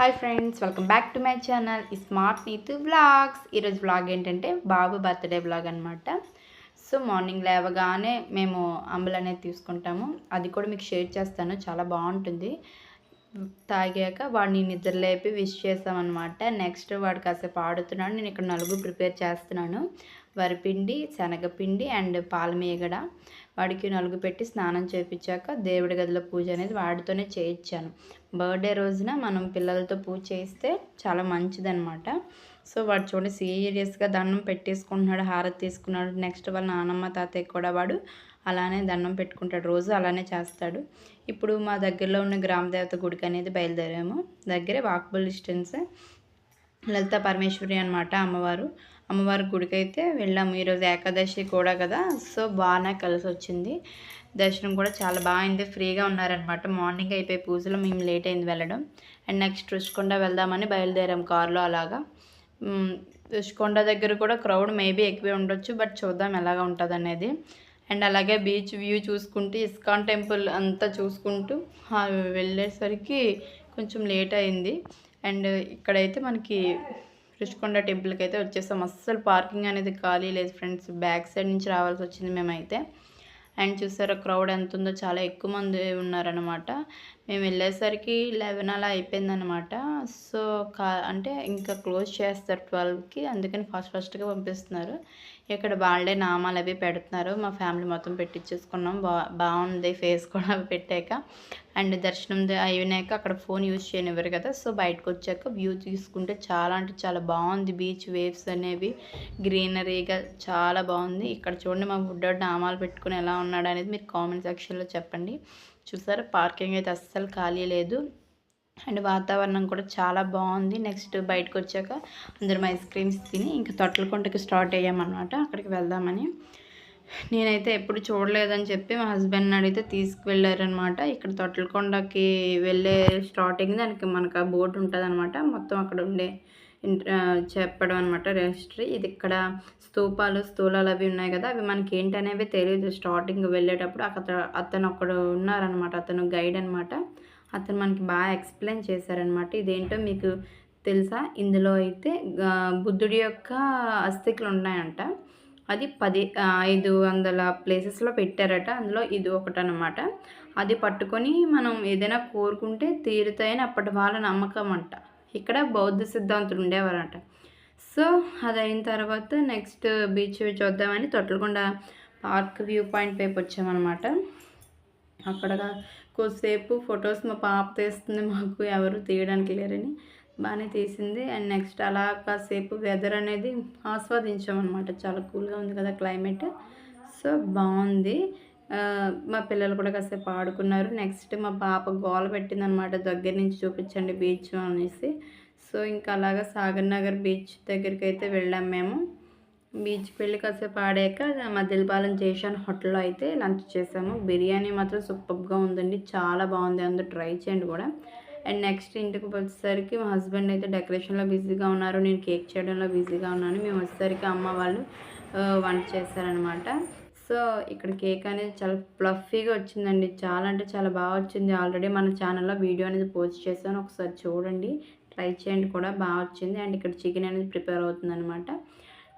Hi friends welcome back to my channel ఈ smart Neetu vlogs ఈరోజు vlog ఏంటంటే బాబు బర్త్డే వ్లాగ్ అనమాట సో మార్నింగ్ లేవగానే మేము అంబులు అనేది తీసుకుంటాము. అది కూడా మీకు షేర్ చేస్తాను చాలా బాగుంటుంది. తాగాక వాడిని నిద్ర లేపి విష్ చేసామన్నమాట నెక్స్ట్ వాడు కాసేపు ఆడుతున్నాడు నేను ఇక్కడ నలుగు ప్రిపేర్ చేస్తున్నాను. వరిపిండి శనగపిండి అండ్ పాలమీగడ వాడికి నలుగు పెట్టి స్నానం చేయించాక దేవుడి గదిలో పూజ అనేది వాడితోనే చేయించాను. బర్త్డే రోజున మనం పిల్లలతో పూజ చేస్తే చాలా మంచిదనమాట సో వాడు చూడండి సీరియస్గా దండం పెట్టేసుకుంటున్నాడు హారతి తీసుకున్నాడు. నెక్స్ట్ వాళ్ళ నానమ్మ తాతయ్య కూడా వాడు అలానే దండం పెట్టుకుంటాడు. రోజు అలానే చేస్తాడు. ఇప్పుడు మా దగ్గరలో ఉన్న గ్రామదేవత గుడికి అనేది బయలుదేరాము. దగ్గరే వాకబుల్ డిస్టెన్స్. లలిత పరమేశ్వరి అనమాట అమ్మవారు. అమ్మవారి గుడికి అయితే వెళ్ళాము ఈరోజు ఏకాదశి కూడా కదా. సో బాగానే కలిసి వచ్చింది దర్శనం కూడా చాలా బాగుంది ఫ్రీగా ఉన్నారనమాట మార్నింగ్ అయిపోయి పూజలో మేము లేట్ అయింది వెళ్ళడం. అండ్ నెక్స్ట్ రుషికొండ వెళ్దామని బయలుదేరాం కారులో అలాగా. రుషికొండ దగ్గర కూడా క్రౌడ్ మేబీ ఎక్కువే ఉండొచ్చు బట్ చూద్దాం ఎలాగా ఉంటుంది అనేది అండ్ అలాగే బీచ్ వ్యూ చూసుకుంటూ ఇస్కాన్ టెంపుల్ అంతా చూసుకుంటూ వెళ్ళేసరికి కొంచెం లేట్ అయింది. అండ్ ఇక్కడైతే మనకి రుషికొండ టెంపుల్కి అయితే వచ్చేసాం. అస్సలు పార్కింగ్ అనేది ఖాళీ లేదు ఫ్రెండ్స్. బ్యాక్ సైడ్ నుంచి రావాల్సి వచ్చింది మేమైతే. అండ్ చూసారా క్రౌడ్ ఎంత ఉందో చాలా ఎక్కువ మంది ఉన్నారనమాట మేము వెళ్ళేసరికి లెవెన్ అలా అయిపోయిందనమాట సో కా అంటే ఇంకా క్లోజ్ చేస్తారు ట్వెల్వ్కి అందుకని ఫస్ట్ ఫస్ట్గా పంపిస్తున్నారు. ఇక్కడ వాళ్ళే నామాలు అవి పెడుతున్నారు. మా ఫ్యామిలీ మొత్తం పెట్టించేసుకున్నాం బా బాగుంది ఫేస్ కూడా పెట్టాక. అండ్ దర్శనం అయినాక అక్కడ ఫోన్ యూజ్ చేయనివ్వరు కదా. సో బయటకు వచ్చాక వ్యూ తీసుకుంటే చాలా అంటే చాలా బాగుంది. బీచ్ వేవ్స్ అనేవి గ్రీనరీగా చాలా బాగుంది. ఇక్కడ చూడండి మా బుడ్డోడు నామాలు పెట్టుకుని ఎలా ఉన్నాడు అనేది మీరు కామెంట్ సెక్షన్లో చెప్పండి. చూసారా? పార్కింగ్ అయితే అస్సలు ఖాళీ లేదు. అండ్ వాతావరణం కూడా చాలా బాగుంది. నెక్స్ట్ బయటకు వచ్చాక అందరం ఐస్ క్రీమ్స్ తిని ఇంకా తొట్టలకుంటకి స్టార్ట్ అయ్యామన్నమాట. అక్కడికి వెళ్దామని. నేనైతే ఎప్పుడు చూడలేదని చెప్పి మా హస్బెండ్ని అడిగితే తీసుకువెళ్ళారనమాట ఇక్కడ తొట్టలకొండకి వెళ్ళే స్టార్టింగ్ దానికి మనకు ఆ బోట్ ఉంటుంది అనమాట మొత్తం అక్కడ ఉండే చెప్పడం అనమాట హిస్టరీ ఇది ఇక్కడ స్తూపాలు స్థూలాలు అవి ఉన్నాయి కదా అవి మనకి ఏంటనేవి తెలియదు స్టార్టింగ్ వెళ్ళేటప్పుడు అక్కడ అతను ఒకడు ఉన్నారనమాట అతను గైడ్ అనమాట అతను మనకి బాగా ఎక్స్ప్లెయిన్ చేశారనమాట ఇదేంటో మీకు తెలుసా? ఇందులో అయితే బుద్ధుడి యొక్క అస్థికులు ఉన్నాయంట. అది పది ఐదు వందల ప్లేసెస్లో పెట్టారట. అందులో ఇది ఒకటి అనమాట అది పట్టుకొని మనం ఏదైనా కోరుకుంటే తీరుతాయని అప్పటి వాళ్ళ నమ్మకం అంట. ఇక్కడ బౌద్ధ సిద్ధాంతులు ఉండేవారంట. సో అది అయిన తర్వాత నెక్స్ట్ బీచ్ చూద్దామని తొట్టలకొండ పార్క్ వ్యూ పాయింట్ వైపు వచ్చామన్నమాట. అక్కడ కొద్దిసేపు ఫొటోస్ మా పాప తీస్తుంది మాకు ఎవరు తీయడానికి లేరని బాగానే తీసింది. అండ్ నెక్స్ట్ అలా కాసేపు వెదర్ అనేది ఆస్వాదించామన్నమాట. చాలా కూల్గా ఉంది కదా క్లైమేట్. సో బాగుంది. మా పిల్లలు కూడా కాసేపు ఆడుకున్నారు. నెక్స్ట్ మా పాప గోల పెట్టిందనమాట దగ్గర నుంచి చూపించండి బీచ్ అనేసి. సో ఇంకా అలాగా సాగర్ నగర్ బీచ్ దగ్గరికి అయితే వెళ్ళాం మేము. బీచ్కి వెళ్ళి కాసేపు ఆడాక మధ్యలపాలెం జైషాన్ హోటల్లో అయితే లంచ్ చేసాము. బిర్యానీ మాత్రం సూపర్గా ఉందండి. చాలా బాగుంది. అందరూ ట్రై చేయండి కూడా. అండ్ నెక్స్ట్ ఇంటికి వచ్చేసరికి మా హస్బెండ్ అయితే డెకరేషన్లో బిజీగా ఉన్నారు. నేను కేక్ చేయడంలో బిజీగా ఉన్నాను. మేము వచ్చేసరికి అమ్మ వాళ్ళు వంట చేశారనమాట సో ఇక్కడ కేక్ అనేది చాలా ఫ్లఫీగా వచ్చిందండి. చాలా అంటే చాలా బాగా వచ్చింది. ఆల్రెడీ మన ఛానల్లో వీడియో అనేది పోస్ట్ చేశాను. ఒకసారి చూడండి. ట్రై చేయండి కూడా. బాగా వచ్చింది. అండ్ ఇక్కడ చికెన్ అనేది ప్రిపేర్ అవుతుంది అనమాట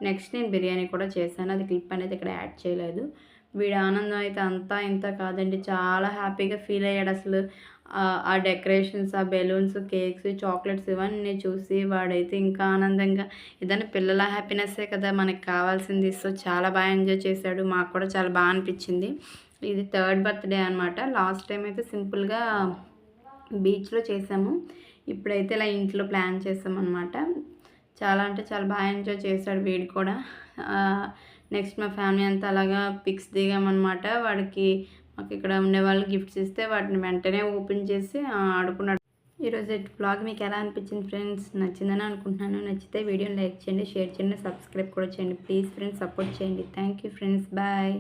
నెక్స్ట్ నేను బిర్యానీ కూడా చేశాను. అది క్లిప్ అనేది ఇక్కడ యాడ్ చేయలేదు. వీడి ఆనందం అయితే అంతా ఇంత కాదండి. చాలా హ్యాపీగా ఫీల్ అయ్యాడు అసలు. ఆ- డెకరేషన్స్ ఆ బెలూన్స్ కేక్స్ చాక్లెట్స్ ఇవన్నీ చూసి వాడైతే ఇంకా ఆనందంగా ఏదైనా పిల్లల హ్యాపీనెస్సే కదా మనకి కావాల్సింది. సో చాలా బాగా ఎంజాయ్ చేశాడు. మాకు కూడా చాలా బాగా అనిపించింది. ఇది థర్డ్ బర్త్డే అనమాట లాస్ట్ టైం అయితే సింపుల్గా బీచ్లో చేసాము. ఇప్పుడైతే ఇలా ఇంట్లో ప్లాన్ చేసాం అనమాట చాలా అంటే చాలా బాగా ఎంజాయ్ చేశాడు వీడు కూడా. నెక్స్ట్ మా ఫ్యామిలీ అంతా అలాగా పిక్స్ దిగామన్నమాట. వాడికి మాకు ఇక్కడ ఉండే వాళ్ళు గిఫ్ట్స్ ఇస్తే వాటిని వెంటనే ఓపెన్ చేసి ఆడుకున్నాడు. ఈరోజు బ్లాగ్ మీకు ఎలా అనిపించింది ఫ్రెండ్స్? నచ్చిందని అనుకుంటున్నాను. నచ్చితే వీడియోని లైక్ చేయండి షేర్ చేయండి సబ్స్క్రైబ్ కూడా చేయండి. ప్లీజ్ ఫ్రెండ్స్ సపోర్ట్ చేయండి. Thank you friends. బాయ్.